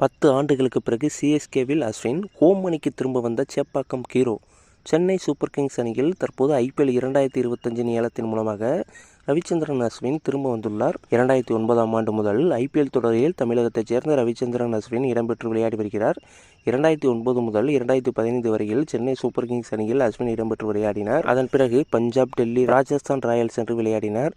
பத்து ஆண்டுகளுக்கு பிறகு சிஎஸ்கேவில் அஸ்வின் ஹோம் அணிக்கு திரும்ப வந்த Chepauk hero Chennai Super Kings அணியில் தற்போது ஐபிஎல் இரண்டாயிரத்தி இருபத்தஞ்சு ஏலத்தின் மூலமாக ரவிச்சந்திரன் அஸ்வின் திரும்ப வந்துள்ளார். இரண்டாயிரத்தி ஒன்பதாம் ஆண்டு முதல் ஐபிஎல் தொடரில் தமிழகத்தைச் சேர்ந்த ரவிச்சந்திரன் அஸ்வின் இடம்பெற்று விளையாடி வருகிறார். இரண்டாயிரத்தி ஒன்பது முதல் இரண்டாயிரத்தி பதினைந்து வரையில் சென்னை சூப்பர் கிங்ஸ் அணியில் அஸ்வின் இடம்பெற்று விளையாடினார். அதன் பிறகு பஞ்சாப் டெல்லி ராஜஸ்தான் ராயல்ஸ் என்று விளையாடினார்.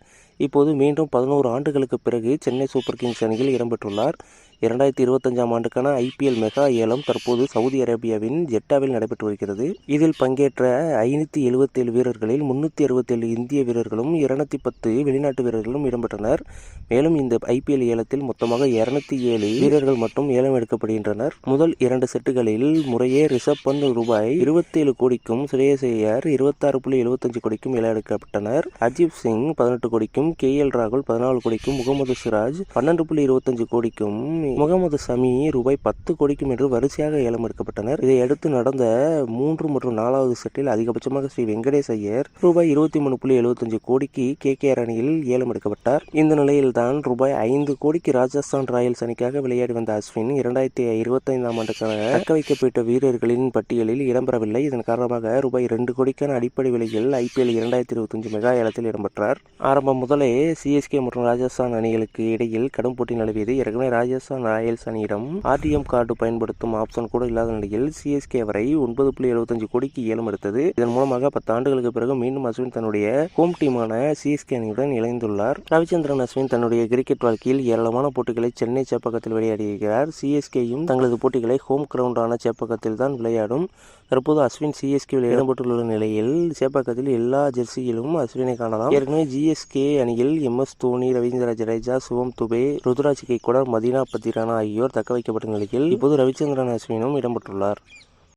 இப்போது மீண்டும் பதினோரு ஆண்டுகளுக்கு பிறகு சென்னை சூப்பர் கிங்ஸ் அணியில் இடம்பெற்றுள்ளார். இரண்டாயிரத்தி இருபத்தஞ்சாம் ஆண்டுக்கான ஐபிஎல் மெகா ஏலம் தற்போது சவுதி அரேபியாவின் ஜெட்டாவில் நடைபெற்று வருகிறது. இதில் பங்கேற்ற ஐநூற்றி எழுபத்தேழு வீரர்களில் முன்னூற்றி அறுபத்தேழு இந்திய வீரர்களும் இருநூத்தி பத்து வெளிநாட்டு வீரர்களும் இடம்பெற்றனர். மேலும் இந்த ஐபிஎல் ஏலத்தில் மொத்தமாக இருநூத்தி ஏழு வீரர்கள் மட்டும் ஏலம் எடுக்கப்படுகின்றனர். முதல் இரண்டு செட்டுகளில் முறையே ரிஷப் பந்த் ரூபாய் இருபத்தேழு கோடிக்கும் சுரேஷ் ஐயர் இருபத்தாறு புள்ளி எழுபத்தஞ்சு கோடிக்கும் ஏலம் எடுக்கப்பட்டனர். அஜீப் சிங் பதினெட்டு கோடிக்கும் கே எல் ராகுல் பதினாலு கோடிக்கும் முகமது சிராஜ் பன்னெண்டு புள்ளி இருபத்தஞ்சு கோடிக்கும் முகமது சமி ரூபாய் பத்து கோடிக்கும் என்று வரிசையாக ஏலம் எடுக்கப்பட்டனர். இதையடுத்து நடந்த மூன்று மற்றும் நாலாவது செட்டில் அதிகபட்சமாக ஸ்ரீ வெங்கடேஷ் ஐயர் ரூபாய் இருபத்தி மூணு புள்ளி எழுபத்தஞ்சு கோடிக்கு கே கே அணியில் ஏலம் எடுக்கப்பட்டார். இந்த நிலையில்தான் ரூபாய் ஐந்து கோடிக்கு ராஜஸ்தான் ராயல்ஸ் அணிக்காக விளையாடி வந்த அஸ்வின் இரண்டாயிரத்தி இருபத்தைந்தாம் ஆண்டுக்கான தக்க வைக்கப்பட்ட வீரர்களின் பட்டியலில் இடம்பெறவில்லை. இதன் காரணமாக ரூபாய் ரெண்டு கோடிக்கான அடிப்படை விலையில் ஐபிஎல் இரண்டாயிரத்தி இருபத்தஞ்சு மெகா ஏலத்தில் இடம்பெற்றார். ஆரம்பம் முதல் சிஎஸ்கே மற்றும் ராஜஸ்தான் அணிகளுக்கு இடையில் கடும் போட்டி நிலவியது. ஏற்கனவே ராஜஸ்தான் ராயல்ஸ் அணியிடம் ஆர்டிஎம் கார்டு பயன்படுத்தும் ஆப்ஷன் கூட இல்லாத நிலையில் சிஎஸ்கே வரை ஒன்பது புள்ளி எழுபத்தஞ்சு கோடிக்கு ஏலம் எடுத்தது. இதன் மூலமாக பத்து ஆண்டுகளுக்கு பிறகு மீண்டும் அஸ்வின் தன்னுடைய ஹோம் டீமான சிஎஸ்கே அணியுடன் இணைந்துள்ளார். ரவிச்சந்திரன் அஸ்வின் தன்னுடைய கிரிக்கெட் வாழ்க்கையில் ஏராளமான போட்டிகளை சென்னை சேப்பகத்தில் விளையாடியிருக்கிறார். சிஎஸ்கேயும் தங்களது போட்டிகளை ஹோம் கிரவுண்டான சேப்பகத்தில் தான் விளையாடும். தற்போது அஸ்வின் சிஎஸ்கேவில் இடம்பெற்றுள்ள நிலையில் சேப்பகத்தில் எல்லா ஜெர்சியிலும் அஸ்வினை காணலாம். ஏற்கனவே ஜிஎஸ்கே அணியில் எம் எஸ் தோனி ரவீந்திர ஜடேஜா சிவம் துபே ருத்ராஜ் கெய்கொடர் மதீனா பத்திரானா ஆகியோர் தக்க வைக்கப்பட்ட நிலையில் இப்போது ரவிச்சந்திரன் அஸ்வினும் இடம்பெற்றுள்ளார்.